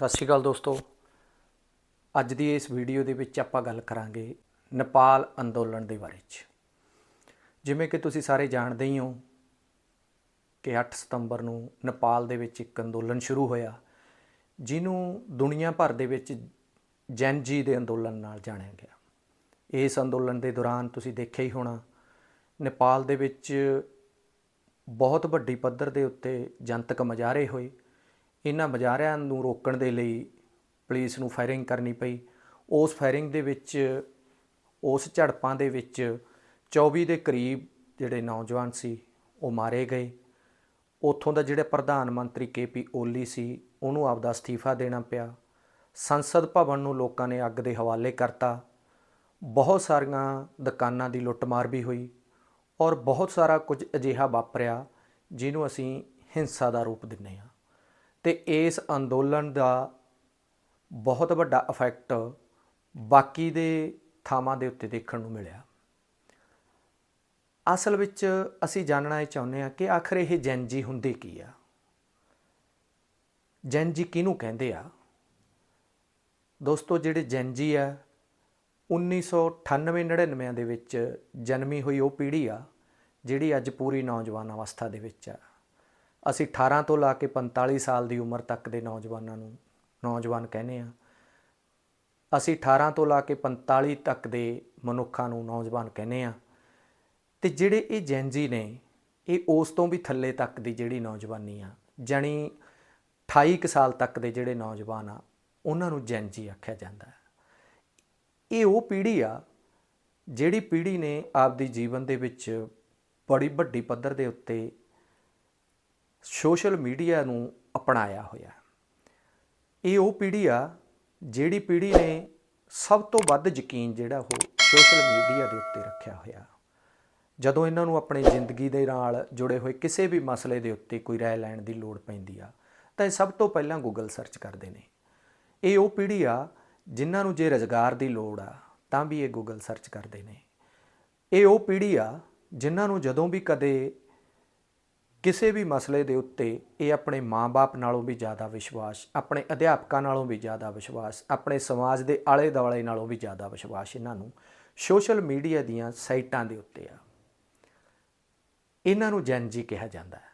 ਸਤਿ ਸ਼੍ਰੀ ਅਕਾਲ ਦੋਸਤੋ। ਅੱਜ ਦੀ ਇਸ ਵੀਡੀਓ ਦੇ ਵਿੱਚ ਆਪਾਂ ਗੱਲ ਕਰਾਂਗੇ ਨੇਪਾਲ ਅੰਦੋਲਨ ਦੇ ਬਾਰੇ 'ਚ। ਜਿਵੇਂ ਕਿ ਤੁਸੀਂ ਸਾਰੇ ਜਾਣਦੇ ਹੀ ਹੋ ਕਿ 8 ਸਤੰਬਰ ਨੂੰ ਨੇਪਾਲ ਦੇ ਵਿੱਚ ਇੱਕ ਅੰਦੋਲਨ ਸ਼ੁਰੂ ਹੋਇਆ, ਜਿਹਨੂੰ ਦੁਨੀਆ ਭਰ ਦੇ ਵਿੱਚ ਜੈਨ ਜੀ ਦੇ ਅੰਦੋਲਨ ਨਾਲ ਜਾਣਿਆ ਗਿਆ। ਇਸ ਅੰਦੋਲਨ ਦੇ ਦੌਰਾਨ ਤੁਸੀਂ ਦੇਖਿਆ ਹੀ ਹੋਣਾ, ਨੇਪਾਲ ਦੇ ਵਿੱਚ ਬਹੁਤ ਵੱਡੀ ਪੱਧਰ ਦੇ ਉੱਤੇ ਜਨਤਕ ਮੁਜ਼ਾਹਰੇ ਹੋਏ ਇਹਨਾਂ ਮੁਜ਼ਾਹਰਿਆਂ ਨੂੰ ਰੋਕਣ ਦੇ ਲਈ ਪੁਲਿਸ ਨੂੰ ਫਾਇਰਿੰਗ ਕਰਨੀ ਪਈ। ਉਸ ਫਾਇਰਿੰਗ ਦੇ ਵਿੱਚ, ਉਸ ਝੜਪਾਂ ਦੇ ਵਿੱਚ 24 ਦੇ ਕਰੀਬ ਜਿਹੜੇ ਨੌਜਵਾਨ ਸੀ, ਉਹ ਮਾਰੇ ਗਏ। ਉੱਥੋਂ ਦਾ ਜਿਹੜੇ ਪ੍ਰਧਾਨ ਮੰਤਰੀ ਕੇਪੀ ਓਲੀ ਸੀ, ਉਹਨੂੰ ਆਪਦਾ ਅਸਤੀਫਾ ਦੇਣਾ ਪਿਆ। ਸੰਸਦ ਭਵਨ ਨੂੰ ਲੋਕਾਂ ਨੇ ਅੱਗ ਦੇ ਹਵਾਲੇ ਕਰਤਾ। ਬਹੁਤ ਸਾਰੀਆਂ ਦੁਕਾਨਾਂ ਦੀ ਲੁੱਟਮਾਰ ਵੀ ਹੋਈ ਔਰ ਬਹੁਤ ਸਾਰਾ ਕੁਝ ਅਜਿਹਾ ਵਾਪਰਿਆ, ਜਿਹਨੂੰ ਅਸੀਂ ਹਿੰਸਾ ਦਾ ਰੂਪ ਦਿੰਨੇ ਆ ਤੇ ਇਸ ਅੰਦੋਲਨ ਦਾ ਬਹੁਤ ਵੱਡਾ ਇਫੈਕਟ ਬਾਕੀ ਦੇ ਥਾਵਾਂ ਦੇ ਉੱਤੇ ਦੇਖਣ ਨੂੰ ਮਿਲਿਆ। ਅਸਲ ਵਿੱਚ ਅਸੀਂ ਜਾਣਨਾ ਇਹ ਚਾਹੁੰਦੇ ਆ ਕਿ ਆਖਰ ਇਹ ਜੈਨਜੀ ਹੁੰਦੇ ਕੀ ਆ? ਜੈਨਜੀ ਕਿਹਨੂੰ ਕਹਿੰਦੇ ਆ? ਦੋਸਤੋ, ਜਿਹੜੇ ਜੈਨਜੀ ਆ 1998-99 ਦੇ ਵਿੱਚ ਜਨਮੀ ਹੋਈ ਉਹ ਪੀੜ੍ਹੀ ਆ, ਜਿਹੜੀ ਅੱਜ ਪੂਰੀ ਨੌਜਵਾਨ ਅਵਸਥਾ ਦੇ ਵਿੱਚ ਆ। ਅਸੀਂ 18 ਤੋਂ ਲਾ ਕੇ 45 ਸਾਲ ਦੀ ਉਮਰ ਤੱਕ ਦੇ ਨੌਜਵਾਨਾਂ ਨੂੰ, ਨੌਜਵਾਨ ਕਹਿੰਦੇ ਆ ਅਸੀਂ 18 ਤੋਂ ਲਾ ਕੇ 45 ਤੱਕ ਦੇ ਮਨੁੱਖਾਂ ਨੂੰ ਨੌਜਵਾਨ ਕਹਿੰਦੇ ਆ ਤੇ ਜਿਹੜੇ ਇਹ ਜੈਨਜੀ ਨੇ, ਇਹ ਉਸ ਤੋਂ ਵੀ ਥੱਲੇ ਤੱਕ ਦੀ ਜਿਹੜੀ ਨੌਜਵਾਨੀ ਆ, ਜਾਣੀ 28 ਕੁ ਸਾਲ ਤੱਕ ਦੇ ਜਿਹੜੇ ਨੌਜਵਾਨ ਆ, ਉਹਨਾਂ ਨੂੰ ਜੈਨਜੀ ਆਖਿਆ ਜਾਂਦਾ ਹੈ। ਇਹ ਉਹ ਪੀੜ੍ਹੀ ਆ, ਜਿਹੜੀ ਪੀੜ੍ਹੀ ਨੇ ਆਪਦੀ ਜੀਵਨ ਦੇ ਵਿੱਚ ਬੜੀ ਵੱਡੀ ਪੱਧਰ ਦੇ ਉੱਤੇ ਸੋਸ਼ਲ ਮੀਡੀਆ ਨੂੰ ਅਪਣਾਇਆ ਹੋਇਆ ਇਹ ਉਹ ਪੀੜ੍ਹੀ ਆ ਜਿਹੜੀ ਪੀੜ੍ਹੀ ਨੇ ਸਭ ਤੋਂ ਵੱਧ ਯਕੀਨ ਜਿਹੜਾ ਉਹ ਸੋਸ਼ਲ ਮੀਡੀਆ ਦੇ ਉੱਤੇ ਰੱਖਿਆ ਹੋਇਆ ਜਦੋਂ ਇਹਨਾਂ ਨੂੰ ਆਪਣੀ ਜ਼ਿੰਦਗੀ ਦੇ ਨਾਲ ਜੁੜੇ ਹੋਏ ਕਿਸੇ ਵੀ ਮਸਲੇ ਦੇ ਉੱਤੇ ਕੋਈ ਰਾਏ ਲੈਣ ਦੀ ਲੋੜ ਪੈਂਦੀ ਆ, ਤਾਂ ਇਹ ਸਭ ਤੋਂ ਪਹਿਲਾਂ ਗੂਗਲ ਸਰਚ ਕਰਦੇ ਨੇ। ਇਹ ਉਹ ਪੀੜ੍ਹੀ ਆ ਜਿਨ੍ਹਾਂ ਨੂੰ ਜੇ ਰੋਜ਼ਗਾਰ ਦੀ ਲੋੜ ਆ, ਤਾਂ ਵੀ ਇਹ ਗੂਗਲ ਸਰਚ ਕਰਦੇ ਨੇ। ਇਹ ਉਹ ਪੀੜ੍ਹੀ ਆ ਜਿਨ੍ਹਾਂ ਨੂੰ ਜਦੋਂ ਵੀ ਕਦੇ ਕਿਸੇ ਵੀ ਮਸਲੇ ਦੇ ਉੱਤੇ ਇਹ ਆਪਣੇ ਮਾਪੇ ਨਾਲੋਂ ਵੀ ਜ਼ਿਆਦਾ ਵਿਸ਼ਵਾਸ, ਆਪਣੇ ਅਧਿਆਪਕਾਂ ਨਾਲੋਂ ਵੀ ਜ਼ਿਆਦਾ ਵਿਸ਼ਵਾਸ, ਆਪਣੇ ਸਮਾਜ ਦੇ ਆਲੇ ਦੁਆਲੇ ਨਾਲੋਂ ਵੀ ਜ਼ਿਆਦਾ ਵਿਸ਼ਵਾਸ ਇਹਨਾਂ ਨੂੰ ਸੋਸ਼ਲ ਮੀਡੀਆ ਦੀਆਂ ਸਾਈਟਾਂ ਦੇ ਉੱਤੇ ਆ। ਇਹਨਾਂ ਨੂੰ ਜੈਨਜੀ ਕਿਹਾ ਜਾਂਦਾ ਹੈ।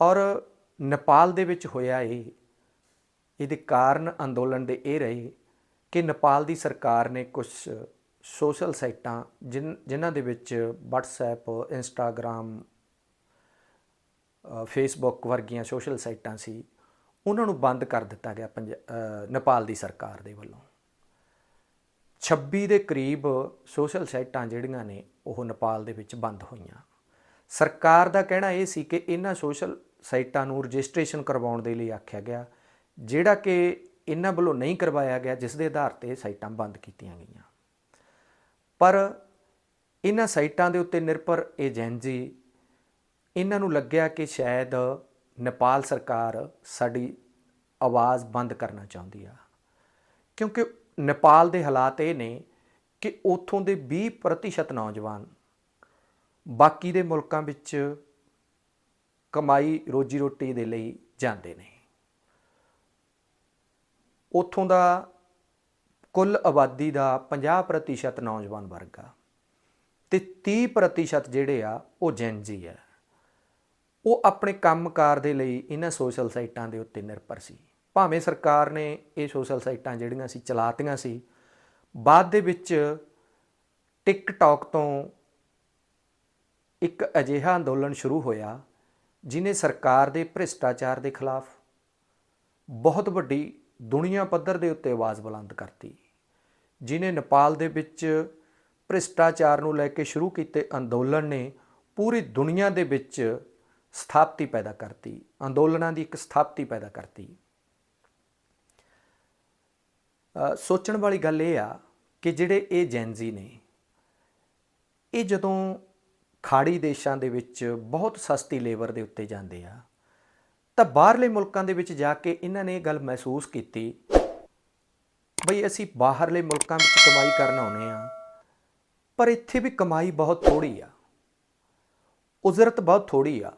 ਔਰ ਨੇਪਾਲ ਦੇ ਵਿੱਚ ਹੋਇਆ ਇਹ, ਇਹਦੇ ਕਾਰਨ ਅੰਦੋਲਨ ਦੇ ਇਹ ਰਹੇ ਕਿ ਨੇਪਾਲ ਦੀ ਸਰਕਾਰ ਨੇ ਕੁਝ ਸੋਸ਼ਲ ਸਾਈਟਾਂ ਜਿਨ- ਜਿਨ੍ਹਾਂ ਦੇ ਵਿੱਚ WhatsApp, Instagram ਫੇਸਬੁੱਕ ਵਰਗੀਆਂ ਸੋਸ਼ਲ ਸਾਈਟਾਂ ਸੀ, ਉਹਨਾਂ ਨੂੰ ਬੰਦ ਕਰ ਦਿੱਤਾ ਗਿਆ ਪੰਜ ਨੇਪਾਲ ਦੀ ਸਰਕਾਰ ਦੇ ਵੱਲੋਂ। 26 ਦੇ ਕਰੀਬ ਸੋਸ਼ਲ ਸਾਈਟਾਂ ਜਿਹੜੀਆਂ ਨੇ, ਉਹ ਨੇਪਾਲ ਦੇ ਵਿੱਚ ਬੰਦ ਹੋਈਆਂ। ਸਰਕਾਰ ਦਾ ਕਹਿਣਾ ਇਹ ਸੀ ਕਿ ਇਹਨਾਂ ਸੋਸ਼ਲ ਸਾਈਟਾਂ ਨੂੰ ਰਜਿਸਟ੍ਰੇਸ਼ਨ ਕਰਵਾਉਣ ਦੇ ਲਈ ਆਖਿਆ ਗਿਆ, ਜਿਹੜਾ ਕਿ ਇਹਨਾਂ ਵੱਲੋਂ ਨਹੀਂ ਕਰਵਾਇਆ ਗਿਆ, ਜਿਸ ਦੇ ਆਧਾਰ ਤੇ ਸਾਈਟਾਂ ਬੰਦ ਕੀਤੀਆਂ ਗਈਆਂ। ਪਰ ਇਹਨਾਂ ਸਾਈਟਾਂ ਦੇ ਉੱਤੇ ਨਿਰਭਰ ਏਜੰਸੀ ਇਹਨਾਂ ਨੂੰ ਲੱਗਿਆ ਕਿ ਸ਼ਾਇਦ ਨੇਪਾਲ ਸਰਕਾਰ ਸਾਡੀ ਆਵਾਜ਼ ਬੰਦ ਕਰਨਾ ਚਾਹੁੰਦੀ ਆ। ਕਿਉਂਕਿ ਨੇਪਾਲ ਦੇ ਹਾਲਾਤ ਇਹ ਨੇ ਕਿ ਉੱਥੋਂ ਦੇ 20% ਨੌਜਵਾਨ ਬਾਕੀ ਦੇ ਮੁਲਕਾਂ ਵਿੱਚ ਕਮਾਈ ਰੋਜੀ ਰੋਟੀ ਦੇ ਲਈ ਜਾਂਦੇ ਨੇ। ਉੱਥੋਂ ਦਾ ਕੁੱਲ ਆਬਾਦੀ ਦਾ 50% ਨੌਜਵਾਨ ਵਰਗ ਆ ਤੇ 30% ਜਿਹੜੇ ਆ ਉਹ ਜੈਨਜੀ ਆ। ਉਹ ਆਪਣੇ ਕੰਮਕਾਰ ਦੇ ਲਈ ਇਹਨਾਂ ਸੋਸ਼ਲ ਸਾਈਟਾਂ ਦੇ ਉੱਤੇ ਨਿਰਭਰ ਸੀ। ਭਾਵੇਂ ਸਰਕਾਰ ਨੇ ਇਹ ਸੋਸ਼ਲ ਸਾਈਟਾਂ ਜਿਹੜੀਆਂ ਸੀ ਚਲਾਤੀਆਂ ਸੀ, ਬਾਅਦ ਦੇ ਵਿੱਚ ਟਿਕਟੌਕ ਤੋਂ ਇੱਕ ਅਜਿਹਾ ਅੰਦੋਲਨ ਸ਼ੁਰੂ ਹੋਇਆ ਜਿਨੇ ਸਰਕਾਰ ਦੇ ਭ੍ਰਿਸ਼ਟਾਚਾਰ ਦੇ ਖਿਲਾਫ ਬਹੁਤ ਵੱਡੀ ਦੁਨੀਆ ਪੱਧਰ ਦੇ ਉੱਤੇ ਆਵਾਜ਼ ਬੁਲੰਦ ਕਰਤੀ ਜਿਨੇ ਨੇਪਾਲ ਦੇ ਵਿੱਚ ਭ੍ਰਿਸ਼ਟਾਚਾਰ ਨੂੰ ਲੈ ਕੇ ਸ਼ੁਰੂ ਕੀਤੇ ਅੰਦੋਲਨ ਨੇ ਪੂਰੀ ਦੁਨੀਆ ਦੇ ਵਿੱਚ ਸਥਾਪਤੀ ਪੈਦਾ ਕਰਤੀ, ਅੰਦੋਲਨਾਂ ਦੀ ਇੱਕ ਸਥਾਪਤੀ ਪੈਦਾ ਕਰਤੀ। ਸੋਚਣ ਵਾਲੀ ਗੱਲ ਇਹ ਆ ਕਿ ਜਿਹੜੇ ਇਹ ਜੈਨਜ਼ੀ ਨੇ, ਇਹ ਜਦੋਂ ਖਾੜੀ ਦੇਸ਼ਾਂ ਦੇ ਵਿੱਚ ਬਹੁਤ ਸਸਤੀ ਲੇਬਰ ਦੇ ਉੱਤੇ ਜਾਂਦੇ ਆ, ਤਾਂ ਬਾਹਰਲੇ ਮੁਲਕਾਂ ਦੇ ਵਿੱਚ ਜਾ ਕੇ ਇਹਨਾਂ ਨੇ ਇਹ ਗੱਲ ਮਹਿਸੂਸ ਕੀਤੀ, ਬਈ ਅਸੀਂ ਬਾਹਰਲੇ ਮੁਲਕਾਂ ਵਿੱਚ ਕਮਾਈ ਕਰਨ ਆਉਨੇ ਆ, ਪਰ ਇੱਥੇ ਵੀ ਕਮਾਈ ਬਹੁਤ ਥੋੜੀ ਆ, ਉਜ਼ਰਤ ਬਹੁਤ ਥੋੜੀ ਆ।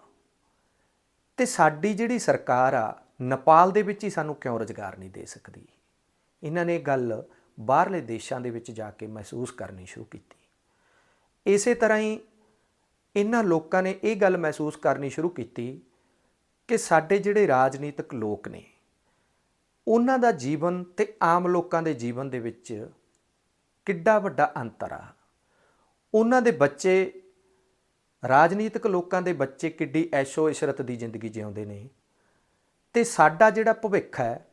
ਤੇ ਸਾਡੀ ਜਿਹੜੀ ਸਰਕਾਰ ਆ, ਨੇਪਾਲ ਦੇ ਵਿੱਚ ਹੀ ਸਾਨੂੰ ਕਿਉਂ ਰੁਜ਼ਗਾਰ ਨਹੀਂ ਦੇ ਸਕਦੀ? ਇਹਨਾਂ ਨੇ ਇਹ ਗੱਲ ਬਾਹਰਲੇ ਦੇਸ਼ਾਂ ਦੇ ਵਿੱਚ ਜਾ ਕੇ ਮਹਿਸੂਸ ਕਰਨੀ ਸ਼ੁਰੂ ਕੀਤੀ। ਇਸੇ ਤਰ੍ਹਾਂ ਹੀ ਇਹਨਾਂ ਲੋਕਾਂ ਨੇ ਇਹ ਗੱਲ ਮਹਿਸੂਸ ਕਰਨੀ ਸ਼ੁਰੂ ਕੀਤੀ ਕਿ ਸਾਡੇ ਜਿਹੜੇ ਰਾਜਨੀਤਿਕ ਲੋਕ ਨੇ, ਉਹਨਾਂ ਦਾ ਜੀਵਨ ਤੇ ਆਮ ਲੋਕਾਂ ਦੇ ਜੀਵਨ ਦੇ ਵਿੱਚ ਕਿੱਡਾ ਵੱਡਾ ਅੰਤਰ ਆ। ਉਹਨਾਂ ਦੇ ਬੱਚੇ ਰਾਜਨੀਤਿਕ ਲੋਕਾਂ ਦੇ ਬੱਚੇ ਕਿੱਡੀ ਐਸ਼ੋ ਇਸ਼ਰਤ ਦੀ ਜ਼ਿੰਦਗੀ ਜਿਉਂਦੇ ਨੇ। ਤੇ ਸਾਡਾ ਜਿਹੜਾ ਭਵਿੱਖ ਹੈ,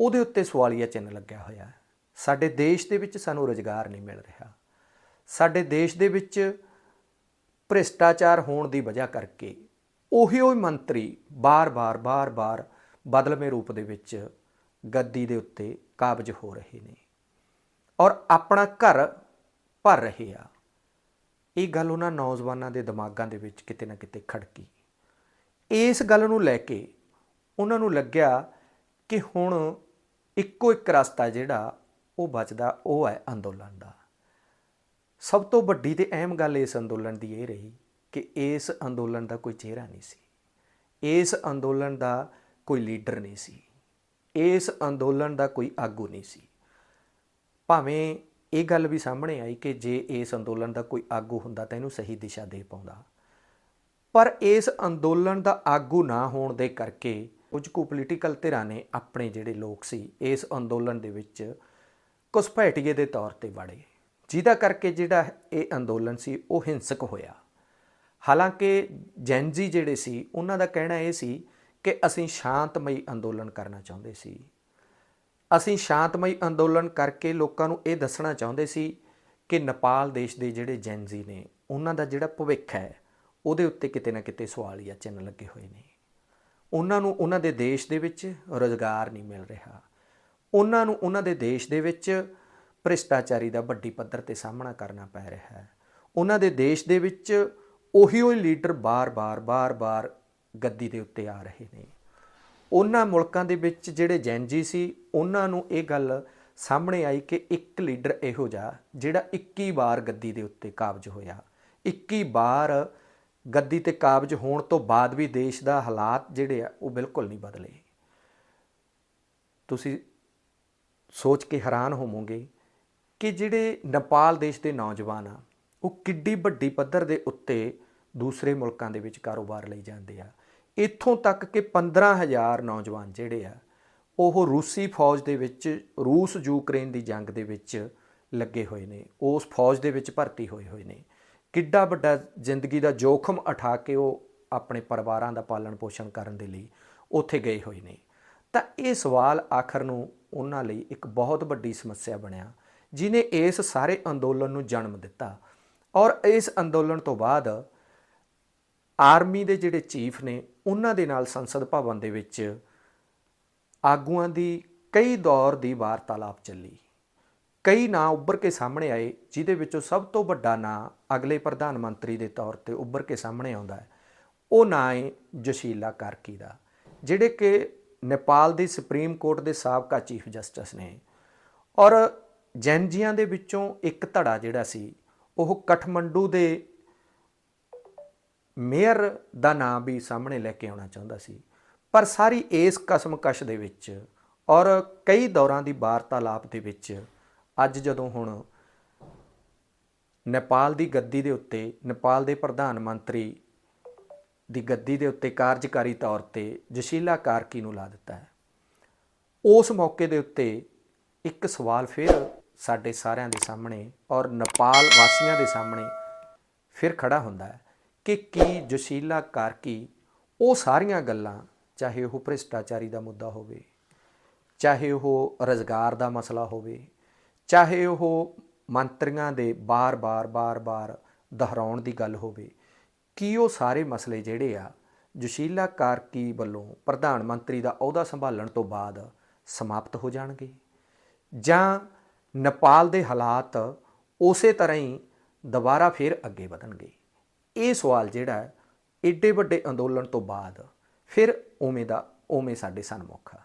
ਉਹਦੇ ਉੱਤੇ ਸਵਾਲੀਆ ਚਿੰਨ੍ਹ ਲੱਗਿਆ ਹੋਇਆ ਹੈ। ਸਾਡੇ ਦੇਸ਼ ਦੇ ਵਿੱਚ ਸਾਨੂੰ ਰੁਜ਼ਗਾਰ ਨਹੀਂ ਮਿਲ ਰਿਹਾ। ਸਾਡੇ ਦੇਸ਼ ਦੇ ਵਿੱਚ ਭ੍ਰਿਸ਼ਟਾਚਾਰ ਹੋਣ ਦੀ ਵਜ੍ਹਾ ਕਰਕੇ ਉਹੀ ਉਹੀ ਮੰਤਰੀ ਬਾਰ-ਬਾਰ ਬਾਰ-ਬਾਰ ਬਦਲਵੇਂ ਰੂਪ ਦੇ ਵਿੱਚ ਗੱਦੀ ਦੇ ਉੱਤੇ ਕਾਬਜ ਹੋ ਰਹੇ ਨੇ। ਔਰ ਆਪਣਾ ਘਰ ਭਰ ਰਹੇ ਆ। ਇਹ ਗੱਲ ਉਹਨਾਂ ਨੌਜਵਾਨਾਂ ਦੇ ਦਿਮਾਗਾਂ ਦੇ ਵਿੱਚ ਕਿਤੇ ਨਾ ਕਿਤੇ ਖੜਕੀ। ਇਸ ਗੱਲ ਨੂੰ ਲੈ ਕੇ ਉਹਨਾਂ ਨੂੰ ਲੱਗਿਆ ਕਿ ਹੁਣ ਇੱਕੋ ਇੱਕ ਰਸਤਾ ਜਿਹੜਾ ਉਹ ਬਚਦਾ, ਉਹ ਹੈ ਅੰਦੋਲਨ ਦਾ। ਸਭ ਤੋਂ ਵੱਡੀ ਤੇ ਅਹਿਮ ਗੱਲ ਇਸ ਅੰਦੋਲਨ ਦੀ ਇਹ ਰਹੀ ਕਿ ਇਸ ਅੰਦੋਲਨ ਦਾ ਕੋਈ ਚਿਹਰਾ ਨਹੀਂ ਸੀ। ਇਸ ਅੰਦੋਲਨ ਦਾ ਕੋਈ ਲੀਡਰ ਨਹੀਂ ਸੀ। ਇਸ ਅੰਦੋਲਨ ਦਾ ਕੋਈ ਆਗੂ ਨਹੀਂ ਸੀ। ਭਾਵੇਂ ਇਹ ਗੱਲ ਵੀ ਸਾਹਮਣੇ ਆਈ ਕਿ ਜੇ ਇਸ ਅੰਦੋਲਨ ਦਾ ਕੋਈ ਆਗੂ ਹੁੰਦਾ ਤਾਂ ਇਹਨੂੰ ਸਹੀ ਦਿਸ਼ਾ ਦੇ ਪਾਉਂਦਾ। ਪਰ ਇਸ ਅੰਦੋਲਨ ਦਾ ਆਗੂ ਨਾ ਹੋਣ ਦੇ ਕਰਕੇ ਕੁਝ ਕੁ ਪੋਲੀਟੀਕਲ ਧਿਰਾਂ ਨੇ ਆਪਣੇ ਜਿਹੜੇ ਲੋਕ ਸੀ ਇਸ ਅੰਦੋਲਨ ਦੇ ਵਿੱਚ ਘੁਸਪੈਠੀਏ ਦੇ ਤੌਰ ਤੇ ਵੜੇ। ਜਿਹਦਾ ਕਰਕੇ ਜਿਹੜਾ ਇਹ ਅੰਦੋਲਨ ਸੀ ਉਹ ਹਿੰਸਕ ਹੋਇਆ। ਹਾਲਾਂਕਿ ਜੈਨਜੀ ਜਿਹੜੇ ਸੀ, ਉਹਨਾਂ ਦਾ ਕਹਿਣਾ ਇਹ ਸੀ ਕਿ ਅਸੀਂ ਸ਼ਾਂਤਮਈ ਅੰਦੋਲਨ ਕਰਨਾ ਚਾਹੁੰਦੇ ਸੀ। ਅਸੀਂ ਸ਼ਾਂਤਮਈ ਅੰਦੋਲਨ ਕਰਕੇ ਲੋਕਾਂ ਨੂੰ ਇਹ ਦੱਸਣਾ ਚਾਹੁੰਦੇ ਸੀ ਕਿ ਨੇਪਾਲ ਦੇਸ਼ ਦੇ ਜਿਹੜੇ ਜੈਨਜੀ ਨੇ, ਉਹਨਾਂ ਦਾ ਜਿਹੜਾ ਭਵਿੱਖ ਹੈ, ਉਹਦੇ ਉੱਤੇ ਕਿਤੇ ਨਾ ਕਿਤੇ ਸਵਾਲ ਜਾਂ ਚਿੰਨ੍ਹ ਲੱਗੇ ਹੋਏ ਨੇ। ਉਹਨਾਂ ਨੂੰ ਉਹਨਾਂ ਦੇ ਦੇਸ਼ ਦੇ ਵਿੱਚ ਰੋਜ਼ਗਾਰ ਨਹੀਂ ਮਿਲ ਰਿਹਾ। ਉਹਨਾਂ ਨੂੰ ਉਹਨਾਂ ਦੇ ਦੇਸ਼ ਦੇ ਵਿੱਚ ਭ੍ਰਿਸ਼ਟਾਚਾਰੀ ਦਾ ਵੱਡੀ ਪੱਧਰ ਤੇ ਸਾਹਮਣਾ ਕਰਨਾ ਪੈ ਰਿਹਾ ਹੈ। ਉਹਨਾਂ ਦੇ ਦੇਸ਼ ਦੇ ਵਿੱਚ ਉਹੀ ਉਹੀ ਲੀਡਰ ਬਾਰ-ਬਾਰ ਬਾਰ-ਬਾਰ ਗੱਦੀ ਦੇ ਉੱਤੇ ਆ ਰਹੇ ਨੇ। ਉਹਨਾਂ ਮੁਲਕਾਂ ਦੇ ਵਿੱਚ ਜਿਹੜੇ ਜੈਨਜੀ ਸੀ, ਉਹਨਾਂ ਨੂੰ ਇਹ ਗੱਲ ਸਾਹਮਣੇ ਆਈ ਕਿ ਇੱਕ ਲੀਡਰ ਇਹੋ ਜਿਹਾ, ਜਿਹੜਾ 21 ਵਾਰ ਗੱਦੀ ਦੇ ਉੱਤੇ ਕਾਬਜ ਹੋਇਆ। 21 ਵਾਰ ਗੱਦੀ ਤੇ ਕਾਬਜ ਹੋਣ ਤੋਂ ਬਾਅਦ ਵੀ ਦੇਸ਼ ਦਾ ਹਾਲਾਤ ਜਿਹੜੇ ਆ, ਉਹ ਬਿਲਕੁਲ ਨਹੀਂ ਬਦਲੇ। ਤੁਸੀਂ ਸੋਚ ਕੇ ਹੈਰਾਨ ਹੋਵੋਗੇ ਕਿ ਜਿਹੜੇ ਨੇਪਾਲ ਦੇਸ਼ ਦੇ ਨੌਜਵਾਨ ਆ, ਉਹ ਕਿੱਡੀ ਵੱਡੀ ਪੱਧਰ ਦੇ ਉੱਤੇ ਦੂਸਰੇ ਮੁਲਕਾਂ ਦੇ ਵਿੱਚ ਕਾਰੋਬਾਰ ਲਈ ਜਾਂਦੇ ਆ। ਇੱਥੋਂ ਤੱਕ ਕਿ 15000 ਨੌਜਵਾਨ ਜਿਹੜੇ ਆ, ਉਹ ਰੂਸੀ ਫੌਜ ਦੇ ਵਿੱਚ, ਰੂਸ, ਯੂਕਰੇਨ ਦੀ ਜੰਗ ਦੇ ਵਿੱਚ ਲੱਗੇ ਹੋਏ ਨੇ। ਉਸ ਫੌਜ ਦੇ ਵਿੱਚ ਭਰਤੀ ਹੋਏ ਹੋਏ ਨੇ। ਕਿੱਡਾ ਵੱਡਾ ਜ਼ਿੰਦਗੀ ਦਾ ਜੋਖਮ ਉਠਾ ਕੇ ਉਹ ਆਪਣੇ ਪਰਿਵਾਰਾਂ ਦਾ ਪਾਲਣ ਪੋਸ਼ਣ ਕਰਨ ਦੇ ਲਈ ਉੱਥੇ ਗਏ ਹੋਏ ਨੇ। ਤਾਂ ਇਹ ਸਵਾਲ ਆਖਰ ਨੂੰ ਉਹਨਾਂ ਲਈ ਇੱਕ ਬਹੁਤ ਵੱਡੀ ਸਮੱਸਿਆ ਬਣਿਆ, ਜਿਨੇ ਇਸ ਸਾਰੇ ਅੰਦੋਲਨ ਨੂੰ ਜਨਮ ਦਿੱਤਾ। ਔਰ ਇਸ ਅੰਦੋਲਨ ਤੋਂ ਬਾਅਦ ਆਰਮੀ ਦੇ ਜਿਹੜੇ ਚੀਫ ਨੇ, ਉਹਨਾਂ ਦੇ ਨਾਲ ਸੰਸਦ ਭਵਨ ਦੇ ਵਿੱਚ ਆਗੂਆਂ ਦੀ ਕਈ ਦੌਰ ਦੀ ਵਾਰਤਾਲਾਪ ਚੱਲੀ। ਕਈ ਨਾਂ ਉੱਭਰ ਕੇ ਸਾਹਮਣੇ ਆਏ, ਜਿਹਦੇ ਵਿੱਚੋਂ ਸਭ ਤੋਂ ਵੱਡਾ ਨਾਂ ਅਗਲੇ ਪ੍ਰਧਾਨ ਮੰਤਰੀ ਦੇ ਤੌਰ ਤੇ ਉੱਭਰ ਕੇ ਸਾਹਮਣੇ ਆਉਂਦਾ ਹੈ। ਉਹ ਨਾਂ ਹੈ ਜਸ਼ੀਲਾ ਕਾਰਕੀ ਦਾ, ਜਿਹੜੇ ਕਿ ਨੇਪਾਲ ਦੀ ਸੁਪਰੀਮ ਕੋਰਟ ਦੇ ਸਾਬਕਾ ਚੀਫ ਜਸਟਿਸ ਨੇ। ਔਰ ਜੈਨਜੀਆਂ ਦੇ ਵਿੱਚੋਂ ਇੱਕ ਧੜਾ ਜਿਹੜਾ ਸੀ, ਉਹ ਕਠਮੰਡੂ ਦੇ ਮੇਅਰ ਦਾ ਨਾਮ ਵੀ ਸਾਹਮਣੇ ਲੈ ਕੇ ਆਉਣਾ ਚਾਹੁੰਦਾ ਸੀ। ਪਰ ਸਾਰੀ ਇਸ ਕਸਮਕਸ਼ ਦੇ ਵਿੱਚ ਔਰ ਕਈ ਦੌਰਾਂ ਦੀ ਵਾਰਤਾਲਾਪ ਦੇ ਵਿੱਚ ਅੱਜ ਜਦੋਂ ਹੁਣ ਨੇਪਾਲ ਦੀ ਗੱਦੀ ਦੇ ਉੱਤੇ, ਨੇਪਾਲ ਦੇ ਪ੍ਰਧਾਨ ਮੰਤਰੀ ਦੀ ਗੱਦੀ ਦੇ ਉੱਤੇ ਕਾਰਜਕਾਰੀ ਤੌਰ ਤੇ ਜਸ਼ੀਲਾ ਕਾਰਕੀ ਨੂੰ ਲਾ ਦਿੱਤਾ ਹੈ। ਉਸ ਮੌਕੇ ਦੇ ਉੱਤੇ ਇੱਕ ਸਵਾਲ ਫਿਰ ਸਾਡੇ ਸਾਰਿਆਂ ਦੇ ਸਾਹਮਣੇ ਔਰ ਨੇਪਾਲ ਵਾਸੀਆਂ ਦੇ ਸਾਹਮਣੇ ਫਿਰ ਖੜਾ ਹੁੰਦਾ ਹੈ। ਕਿ ਕੀ ਜਸ਼ੀਲਾ ਕਾਰਕੀ ਉਹ ਸਾਰੀਆਂ ਗੱਲਾਂ, ਚਾਹੇ ਉਹ ਭ੍ਰਿਸ਼ਟਾਚਾਰੀ ਦਾ ਮੁੱਦਾ ਹੋਵੇ, ਚਾਹੇ ਉਹ ਰੋਜ਼ਗਾਰ ਦਾ ਮਸਲਾ ਹੋਵੇ, ਚਾਹੇ ਉਹ ਮੰਤਰੀਆਂ ਦੇ ਬਾਰ-ਬਾਰ ਬਾਰ-ਬਾਰ ਦੁਹਰਾਉਣ ਦੀ ਗੱਲ ਹੋਵੇ, ਕੀ ਉਹ ਸਾਰੇ ਮਸਲੇ ਜਿਹੜੇ ਆ ਜਸ਼ੀਲਾ ਕਾਰਕੀ ਵੱਲੋਂ ਪ੍ਰਧਾਨ ਮੰਤਰੀ ਦਾ ਅਹੁਦਾ ਸੰਭਾਲਣ ਤੋਂ ਬਾਅਦ ਸਮਾਪਤ ਹੋ ਜਾਣਗੇ? ਜਾਂ ਨੇਪਾਲ ਦੇ ਹਾਲਾਤ ਉਸੇ ਤਰ੍ਹਾਂ ਹੀ ਦੁਬਾਰਾ ਫਿਰ ਅੱਗੇ ਵਧਣਗੇ? ਇਹ ਸਵਾਲ ਜਿਹੜਾ ਹੈ, ਏਡੇ ਵੱਡੇ ਅੰਦੋਲਨ ਤੋਂ ਬਾਅਦ ਫਿਰ ਉਵੇਂ ਦਾ ਉਵੇਂ ਸਾਡੇ ਸਨਮੁਖ ਆ